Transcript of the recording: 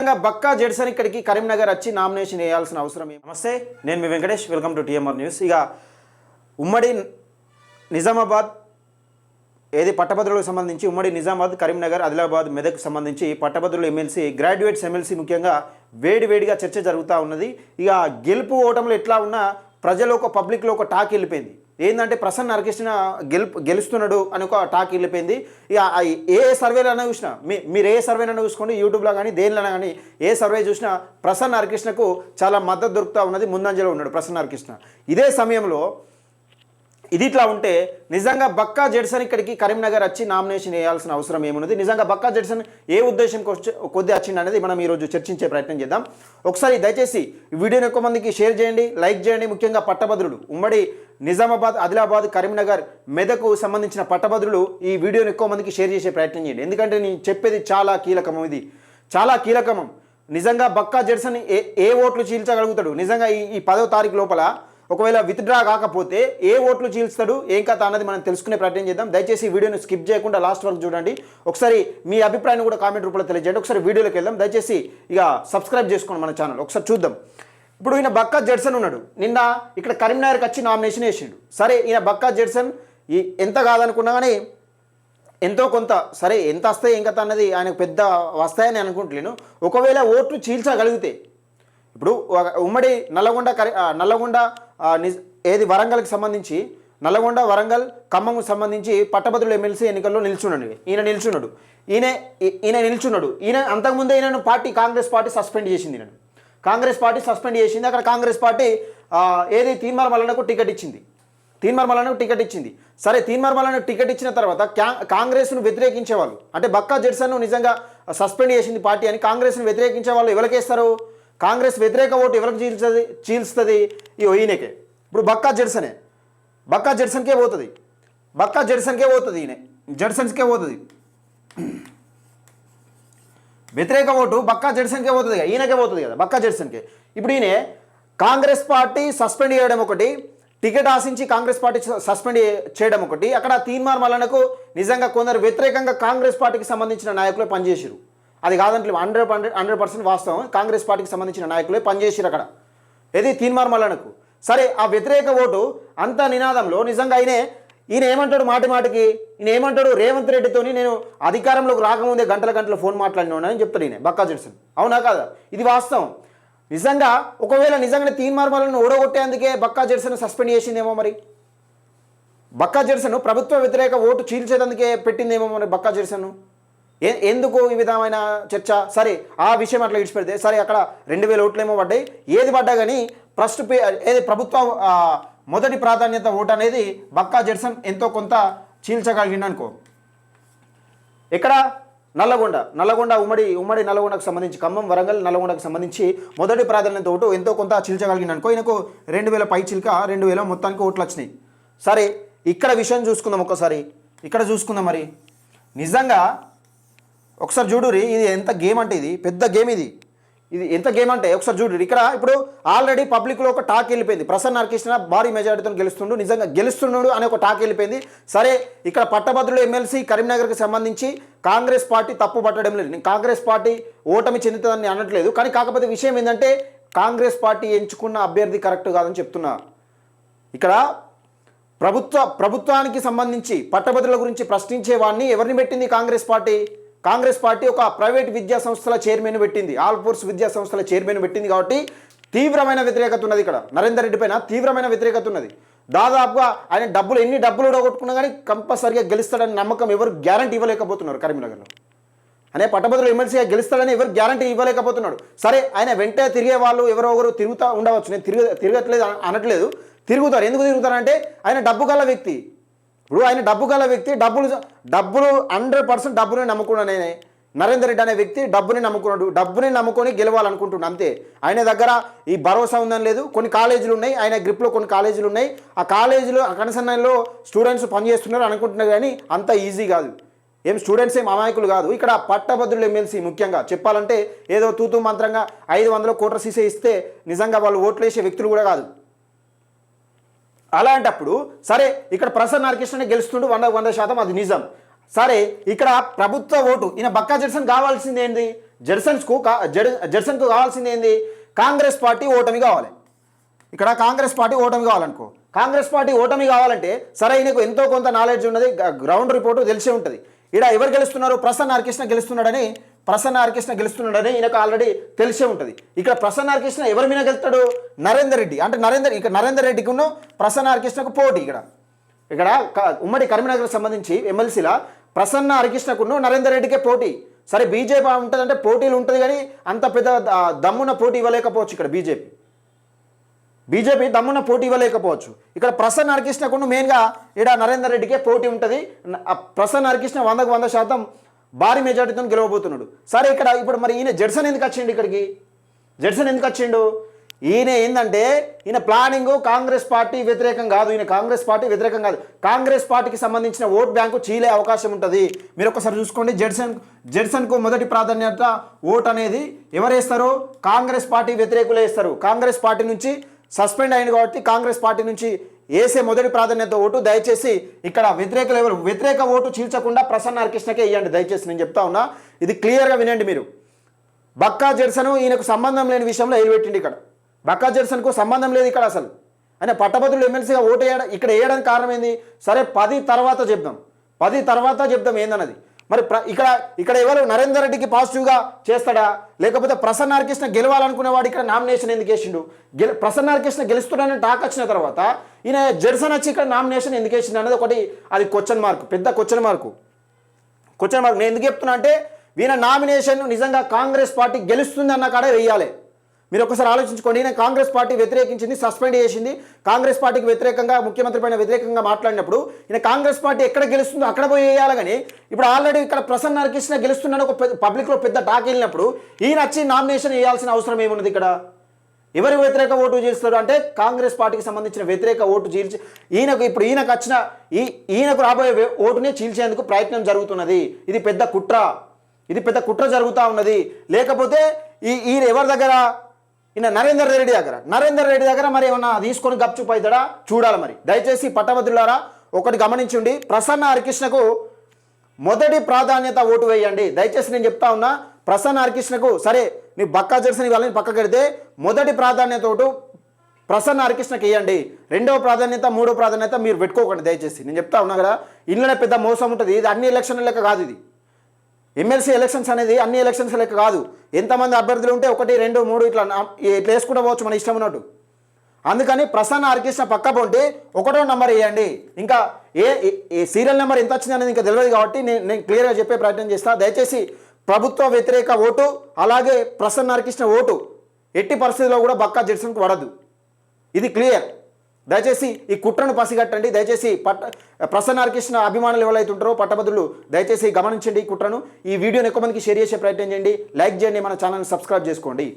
ముఖ్యంగా బక్కా జెడ్సన్ ఇక్కడికి కరీంనగర్ వచ్చి నామినేషన్ వేయాల్సిన అవసరం నమస్తే నేను మీ Venkatesh. Welcome to TMR news. ఇక ఉమ్మడి నిజామాబాద్ ఏది పట్టభద్రులకు సంబంధించి ఉమ్మడి నిజామాబాద్ కరీంనగర్ ఆదిలాబాద్ మెదక్ సంబంధించి పట్టభద్రులు ఎమ్మెల్సీ గ్రాడ్యుయేట్స్ ఎమ్మెల్సీ ముఖ్యంగా వేడి వేడిగా చర్చ జరుగుతూ ఉన్నది. ఇక గెలుపు ఓటంలో ఎట్లా ఉన్నా ప్రజలు ఒక పబ్లిక్లో ఒక టాక్ వెళ్ళిపోయింది. ఏంటంటే ప్రసన్న నరకృష్ణ గెలుపు గెలుస్తున్నాడు అని ఒక టాక్ వెళ్ళిపోయింది. ఇక ఏ సర్వేలైనా చూసినా మీ మీరు ఏ సర్వేనైనా చూసుకోండి యూట్యూబ్లో కానీ దేనిలో కానీ ఏ సర్వే చూసినా ప్రసన్న నరకృష్ణకు చాలా మద్దతు దొరుకుతూ ఉన్నది ముందంజలో ఉన్నాడు ప్రసన్న నరకృష్ణ. ఇదే సమయంలో ఇది ఇట్లా ఉంటే నిజంగా బక్కా జెడ్సన్ ఇక్కడికి కరీంనగర్ వచ్చి నామినేషన్ వేయాల్సిన అవసరం ఏమున్నది? నిజంగా బక్కా జెడ్సన్ ఏ ఉద్దేశం కొద్ది వచ్చింది అనేది మనం ఈరోజు చర్చించే ప్రయత్నం చేద్దాం. ఒకసారి దయచేసి వీడియోని ఎక్కువ మందికి షేర్ చేయండి లైక్ చేయండి. ముఖ్యంగా పట్టభద్రులు ఉమ్మడి నిజామాబాద్ ఆదిలాబాద్ కరీంనగర్ మెదకు సంబంధించిన పట్టభద్రులు ఈ వీడియోని ఎక్కువ మందికి షేర్ చేసే ప్రయత్నం చేయండి. ఎందుకంటే నేను చెప్పేది చాలా కీలకం ఇది. చాలా కీలకమం. నిజంగా బక్కా జెడ్సన్ ఏ ఏ ఓట్లు చీల్చగలుగుతాడు? నిజంగా ఈ ఈ పదో తారీఖు లోపల ఒకవేళ విత్డ్రా కాకపోతే ఏ ఓట్లు చీల్స్తాడు ఏం కథ అన్నది మనం తెలుసుకునే ప్రయత్నం చేద్దాం. దయచేసి వీడియోను స్కిప్ చేయకుండా లాస్ట్ వరకు చూడండి. ఒకసారి మీ అభిప్రాయాన్ని కూడా కామెంట్ రూపంలో తెలియజేయండి. ఒకసారి వీడియోలోకి వెళ్దాం. దయచేసి ఇక సబ్స్క్రైబ్ చేసుకోండి మన ఛానల్ ఒకసారి చూద్దాం. ఇప్పుడు ఈయన బక్కా జెడ్సన్ ఉన్నాడు. నిన్న ఇక్కడ కరీంనగర్కి వచ్చి నామినేషన్ వేసిండు. సరే ఈయన బక్కా జెడ్సన్ ఈ ఎంత కాదనుకున్నా కానీ ఎంతో కొంత సరే ఎంత వస్తాయి ఏం కథ అన్నది ఆయనకు పెద్ద వస్తాయని అనుకుంటున్నాను ఒకవేళ ఓట్లు చీల్చగలిగితే ఇప్పుడు ఉమ్మడి నల్లగొండ కరీ నల్లగొండ ఏది వరంగల్కి సంబంధించి నల్గొండ వరంగల్ ఖమ్మంకు సంబంధించి పట్టభద్రుల ఎమ్మెల్సీ ఎన్నికల్లో నిల్చున్నాడు ఈయన. నిల్చున్నాడు. ఈయన ఈయన నిల్చున్నాడు. ఈయన అంతకుముందే ఈయనను పార్టీ కాంగ్రెస్ పార్టీ సస్పెండ్ చేసింది ఈయనను. కాంగ్రెస్ పార్టీ సస్పెండ్ చేసింది. అక్కడ కాంగ్రెస్ పార్టీ ఏది తీన్మార్ మల్లన్నకు టికెట్ ఇచ్చింది. తీన్మార్ మల్లన్నకు టికెట్ ఇచ్చింది. సరే తీన్మార్ మల్లన్నకు టికెట్ ఇచ్చిన తర్వాత క్యా- కాంగ్రెస్ను వ్యతిరేకించే వాళ్ళు అంటే బక్కా జెడ్సన్ను నిజంగా సస్పెండ్ చేసింది పార్టీ అని కాంగ్రెస్ను వ్యతిరేకించే వాళ్ళు ఎవరికేస్తారు? కాంగ్రెస్ వ్యతిరేక ఓటు ఎవరికి చీల్చది? చీల్స్తుంది? ఈ ఈయనకే. ఇప్పుడు బక్కా జెడ్సనే బక్కా జెడ్సన్కే పోతుంది. బక్కా జెడ్సన్కే పోతుంది ఈయన. జెడ్సన్స్కే పోతుంది. వ్యతిరేక ఓటు బక్కా జెడ్సన్కే పోతుంది కదా. ఈయనకే పోతుంది కదా బక్కా జెడ్సన్కే ఇప్పుడు ఈయన కాంగ్రెస్ పార్టీ సస్పెండ్ చేయడం ఒకటి టికెట్ ఆశించి కాంగ్రెస్ పార్టీ సస్పెండ్ చేయడం ఒకటి అక్కడ తీన్మార్ మల్లనకు నిజంగా కొందరు వ్యతిరేకంగా కాంగ్రెస్ పార్టీకి సంబంధించిన నాయకులు పనిచేసారు అది కాదంటే హండ్రెడ్ హండ్రెడ్ హండ్రెడ్ పర్సెంట్ వాస్తవం. కాంగ్రెస్ పార్టీకి సంబంధించిన నాయకులే పనిచేసారు అక్కడ. ఏది? తీన్మార్ మల్లనకు సరే ఆ వ్యతిరేక ఓటు అంత నినాదంలో నిజంగా ఆయనే ఈయన ఏమంటాడు మాటి మాటికి? ఈయన ఏమంటాడు? రేవంత్ రెడ్డితోని నేను అధికారంలోకి రాకముందే గంటల గంటల ఫోన్ మాట్లాడినానని చెప్తాడు ఈయన బక్కా జడ్సన్ అవునా కాదా? ఇది వాస్తవం. నిజంగా ఒకవేళ నిజంగానే తీన్ మార్మాలను ఓడగొట్టేందుకే బక్కా జడ్సన్ సస్పెండ్ చేసిందేమో మరి? బక్కా జెడ్సన్ ప్రభుత్వ వ్యతిరేక ఓటు చీల్చేందుకే పెట్టిందేమో మరి బక్కా జెడ్సన్ ఎందుకు ఈ విధమైన చర్చ? సరే ఆ విషయం అట్లా ఇడిచిపెడితే సరే అక్కడ రెండు వేల ఓట్లేమో పడ్డాయి. ఏది పడ్డా కానీ ఫస్ట్ పే ఏది ప్రభుత్వ మొదటి ప్రాధాన్యత ఓటు అనేది బక్కా జెడ్సన్ ఎంతో కొంత చీల్చగలిగిండు అనుకో. ఇక్కడ నల్లగొండ. నల్లగొండ ఉమ్మడి ఉమ్మడి నల్లగొండకు సంబంధించి ఖమ్మం వరంగల్ నల్లగొండకు సంబంధించి మొదటి ప్రాధాన్యత ఓటు ఎంతో కొంత చీల్చగలిగిన అనుకో. ఈయనకు రెండు వేల పై చిల్క రెండు వేల మొత్తానికి ఓట్లు వచ్చినాయి. సరే ఇక్కడ విషయం చూసుకుందాం ఒకసారి ఇక్కడ చూసుకుందాం మరి. నిజంగా ఒకసారి చూడురి ఇది ఎంత గేమ్ అంటే ఇది? పెద్ద గేమ్ ఇది. ఇది ఎంత గేమ్ అంటే? ఒకసారి చూడు ఇక్కడ ఇప్పుడు ఆల్రెడీ పబ్లిక్లో ఒక టాక్ వెళ్ళిపోయింది. ప్రసన్న హరికృష్ణ భారీ మెజారిటీతో గెలుస్తుండు నిజంగా గెలుస్తున్నాడు అనే ఒక టాక్ వెళ్ళిపోయింది. సరే ఇక్కడ పట్టభద్రులు ఎమ్మెల్సీ కరీంనగర్కి సంబంధించి కాంగ్రెస్ పార్టీ తప్పు పట్టడం లేదు. నేను కాంగ్రెస్ పార్టీ ఓటమి చెందుతుందని అనట్లేదు. కానీ కాకపోతే విషయం ఏంటంటే కాంగ్రెస్ పార్టీ ఎంచుకున్న అభ్యర్థి కరెక్ట్ కాదని చెప్తున్నా. ఇక్కడ ప్రభుత్వ ప్రభుత్వానికి సంబంధించి పట్టభద్రుల గురించి ప్రశ్నించే వాడిని ఎవరిని పెట్టింది కాంగ్రెస్ పార్టీ? కాంగ్రెస్ పార్టీ ఒక ప్రైవేట్ విద్యా సంస్థల చైర్మన్ పెట్టింది. ఆల్ ఫోర్స్ విద్యా సంస్థల చైర్మన్ పెట్టింది కాబట్టి తీవ్రమైన వ్యతిరేకత ఉన్నది ఇక్కడ. నరేందర్ రెడ్డి పైన తీవ్రమైన వ్యతిరేకత ఉన్నది. దాదాపుగా ఆయన డబ్బులు ఎన్ని డబ్బులు ఓడగొట్టుకున్నా కానీ కంపల్సరిగా గెలుస్తాడని నమ్మకం ఎవరు గ్యారంటీ ఇవ్వలేకపోతున్నారు కరీంనగర్లో. అనే పట్టభద్రులు ఎమ్మెల్సీగా గెలుస్తాడని ఎవరు గ్యారంటీ ఇవ్వలేకపోతున్నాడు. సరే ఆయన వెంటనే తిరిగే వాళ్ళు ఎవరో ఒకరు తిరుగుతూ ఉండవచ్చు. నేను తిరగ తిరగట్లేదు అనట్లేదు. తిరుగుతారు. ఎందుకు తిరుగుతారంటే ఆయన డబ్బు గల వ్యక్తి. ఇప్పుడు ఆయన డబ్బు గల వ్యక్తి డబ్బులు డబ్బులు హండ్రెడ్ పర్సెంట్ డబ్బుని నమ్ముకున్న నేనే. నరేందర్ రెడ్డి అనే వ్యక్తి డబ్బుని నమ్ముకున్నాడు. డబ్బుని నమ్ముకొని గెలవాలనుకుంటున్నాడు అంతే. ఆయన దగ్గర ఈ భరోసా ఉందని లేదు. కొన్ని కాలేజీలు ఉన్నాయి. ఆయన గ్రిప్లో కొన్ని కాలేజీలు ఉన్నాయి. ఆ కాలేజీలు ఆ కనసన్నలో స్టూడెంట్స్ పనిచేస్తున్నారు అనుకుంటున్నారు కానీ అంత ఈజీ కాదు. ఏం స్టూడెంట్స్ ఏం అమాయకులు కాదు. ఇక్కడ పట్టభద్రులు ఎమ్మెల్సీ ముఖ్యంగా. చెప్పాలంటే ఏదో తూతూ మంత్రంగా ఐదు వందల కోట్ల సీసే ఇస్తే నిజంగా వాళ్ళు ఓట్లు వేసే వ్యక్తులు కూడా కాదు. అలాంటప్పుడు సరే ఇక్కడ ప్రసన్న హరికృష్ణ గెలుస్తుండు వంద వంద శాతం అది నిజం. సరే ఇక్కడ ప్రభుత్వ ఓటు ఈయన బక్కా జెడ్సన్ కావాల్సింది ఏంది? జెర్సన్స్కు కా జెర్సన్కు కావాల్సింది ఏంది? కాంగ్రెస్ పార్టీ ఓటమి కావాలి. ఇక్కడ కాంగ్రెస్ పార్టీ ఓటమి కావాలనుకో. కాంగ్రెస్ పార్టీ ఓటమి కావాలంటే సరే ఈయనకు ఎంతో కొంత నాలెడ్జ్ ఉన్నది గ్రౌండ్ రిపోర్టు తెలిసే ఉంటుంది. ఇక్కడ ఎవరు గెలుస్తున్నారు? ప్రసన్న హరికృష్ణ గెలుస్తున్నాడని ప్రసన్న హరికృష్ణ గెలుస్తున్నాడని ఈయనకు ఆల్రెడీ తెలిసే ఉంటుంది. ఇక్కడ ప్రసన్న హరికృష్ణ ఎవరి మీద గెలుస్తాడు? నరేందర్ రెడ్డి. అంటే నరేందర్ ఇక్కడ నరేందర్ రెడ్డికి ఉన్న ప్రసన్న హరికృష్ణకు పోటీ ఇక్కడ. ఇక్కడ ఉమ్మడి కరీంనగర్కి సంబంధించి ఎమ్మెల్సీల ప్రసన్న హరికృష్ణకును నరేందర్ రెడ్డికే పోటీ. సరే బీజేపీ ఉంటుందంటే పోటీలు ఉంటుంది కానీ అంత పెద్ద దమ్మున పోటీ ఇవ్వలేకపోవచ్చు ఇక్కడ బీజేపీ. బీజేపీ దమ్మున పోటీ ఇవ్వలేకపోవచ్చు. ఇక్కడ ప్రసన్న హరికృష్ణకును మెయిన్గా ఇక్కడ నరేందర్ రెడ్డికే పోటీ ఉంటుంది. ప్రసన్న హరికృష్ణ వందకు వంద శాతం భారీ మెజార్టీతో గెలవబోతున్నాడు. సరే ఇక్కడ ఇప్పుడు మరి ఈయన జడ్సన్ ఎందుకు వచ్చిండు ఇక్కడికి? జడ్సన్ ఎందుకు వచ్చిండు? ఈయన ఏంటంటే ఈయన ప్లానింగ్ కాంగ్రెస్ పార్టీ వ్యతిరేకం కాదు. ఈయన కాంగ్రెస్ పార్టీ వ్యతిరేకం కాదు. కాంగ్రెస్ పార్టీకి సంబంధించిన ఓట్ బ్యాంకు చీలే అవకాశం ఉంటుంది. మీరు ఒకసారి చూసుకోండి జడ్సన్ జడ్సన్కు మొదటి ప్రాధాన్యత ఓట్ అనేది ఎవరేస్తారు? కాంగ్రెస్ పార్టీ వ్యతిరేకులు వేస్తారు. కాంగ్రెస్ పార్టీ నుంచి సస్పెండ్ అయింది కాబట్టి కాంగ్రెస్ పార్టీ నుంచి వేసే మొదటి ప్రాధాన్యత ఓటు. దయచేసి ఇక్కడ వ్యతిరేకలు ఎవరు? వ్యతిరేక ఓటు చీల్చకుండా ప్రసన్న హరికృష్ణకే ఇవ్వండి దయచేసి నేను చెప్తా ఉన్నా ఇది క్లియర్గా వినండి మీరు. బక్కా జెర్సను ఈయనకు సంబంధం లేని విషయంలో ఏలుపెట్టిండి ఇక్కడ. బక్కా జెర్సన్కు సంబంధం లేదు ఇక్కడ అసలు. అంటే పట్టభద్రులు ఎమ్మెల్సీగా ఓటు వేయడం ఇక్కడ వేయడానికి కారణం ఏంది? సరే పది తర్వాత చెప్దాం. పది తర్వాత చెప్దాం ఏందన్నది. మరి ప్ర ఇక్కడ ఇక్కడ ఎవరు నరేందర్ రెడ్డికి పాజిటివ్గా చేస్తాడా? లేకపోతే ప్రసన్న హరికృష్ణ గెలవాలనుకునేవాడు ఇక్కడ నామినేషన్ ఎందుకు వేసిండు? గెల ప్రసన్న హరికృష్ణ గెలుస్తున్నాడని టాక్ వచ్చిన తర్వాత ఈయన జెర్సన్ వచ్చి ఇక్కడ నామినేషన్ ఎందుకు వేసిండు అనేది ఒకటి అది క్వశ్చన్ మార్క్ పెద్ద క్వశ్చన్ మార్కు క్వశ్చన్ మార్క్ నేను ఎందుకు చెప్తున్నా అంటే వీళ్ళ నామినేషన్ నిజంగా కాంగ్రెస్ పార్టీ గెలుస్తుంది అన్న కాడే వెయ్యాలి. మీరు ఒకసారి ఆలోచించుకోండి. నేను కాంగ్రెస్ పార్టీ వ్యతిరేకించింది సస్పెండ్ చేసింది. కాంగ్రెస్ పార్టీకి వ్యతిరేకంగా ముఖ్యమంత్రి పైన వ్యతిరేకంగా మాట్లాడినప్పుడు ఈయన కాంగ్రెస్ పార్టీ ఎక్కడ గెలుస్తుందో అక్కడ పోయి వేయాలి కానీ ఇప్పుడు ఆల్రెడీ ఇక్కడ ప్రసన్న హరికృష్ణ గెలుస్తున్నాడు ఒక పబ్లిక్లో పెద్ద టాక్ వెళ్ళినప్పుడు ఈయన వచ్చి నామినేషన్ వేయాల్సిన అవసరం ఏమున్నది ఇక్కడ? ఎవరు వ్యతిరేక ఓటు చేస్తారు? అంటే కాంగ్రెస్ పార్టీకి సంబంధించిన వ్యతిరేక ఓటు చీల్చి ఈయనకు ఇప్పుడు ఈయనకు వచ్చిన ఈ ఈయనకు రాబోయే ఓటుని చీల్చేందుకు ప్రయత్నం జరుగుతున్నది. ఇది పెద్ద కుట్ర. ఇది పెద్ద కుట్ర జరుగుతూ ఉన్నది. లేకపోతే ఈ ఈయన ఎవరి దగ్గర ఈయన నరేందర్ రెడ్డి దగ్గర. నరేందర్ రెడ్డి దగ్గర మరి ఏమన్నా తీసుకొని గప్చుప్ అవుతాడా? చూడాలి మరి. దయచేసి పట్టభద్రులారా ఒకటి గమనించండి. ప్రసన్న హరికృష్ణకు మొదటి ప్రాధాన్యత ఓటు వేయండి. దయచేసి నేను చెప్తా ఉన్నా ప్రసన్న హరికృష్ణకు సరే నీ బక్కా జెర్సీని వాళ్ళని పక్క కడితే మొదటి ప్రాధాన్యత ఓటు ప్రసన్న హరికృష్ణకి ఇవ్వండి రెండవ ప్రాధాన్యత మూడో ప్రాధాన్యత మీరు పెట్టుకోకండి దయచేసి. నేను చెప్తా ఉన్నా కదా ఇళ్ళనే పెద్ద మోసం ఉంటుంది. ఇది అన్ని ఎలక్షన్ల లెక్క కాదు ఇది. ఎమ్మెల్సీ ఎలక్షన్స్ అనేది అన్ని ఎలక్షన్స్ లెక్క కాదు. ఎంతమంది అభ్యర్థులు ఉంటే ఒకటి రెండు మూడు ఇట్లా ఇట్లా వేసుకుంటూ పోవచ్చు మన ఇష్టం ఉన్నట్టు. అందుకని ప్రసన్న హరికృష్ణ పక్క పొంటి ఒకటో నెంబర్ వేయండి. ఇంకా ఏ ఏ- సీరియల్ నెంబర్ ఎంత వచ్చింది అనేది ఇంకా తెలియదు కాబట్టి నేను నేను క్లియర్గా చెప్పే ప్రయత్నం చేస్తాను దయచేసి ప్రభుత్వ వ్యతిరేక ఓటు అలాగే ప్రసన్న హరికృష్ణ ఓటు. ఎట్టి పరిస్థితుల్లో కూడా బక్కా జెడ్సన్కు పడదు ఇది క్లియర్ దయచేసి ఈ కుట్రను పసిగట్టండి. దయచేసి పట్ట ప్రసన్నారకృష్ణ అభిమానులు ఎవరైతే ఉంటారో పట్టభద్రులు దయచేసి గమనించండి ఈ కుట్రను. ఈ వీడియోని ఎక్కువ మందికి షేర్ చేసే ప్రయత్నం చేయండి. లైక్ చేయండి మన ఛానల్ని సబ్స్క్రైబ్ చేసుకోండి.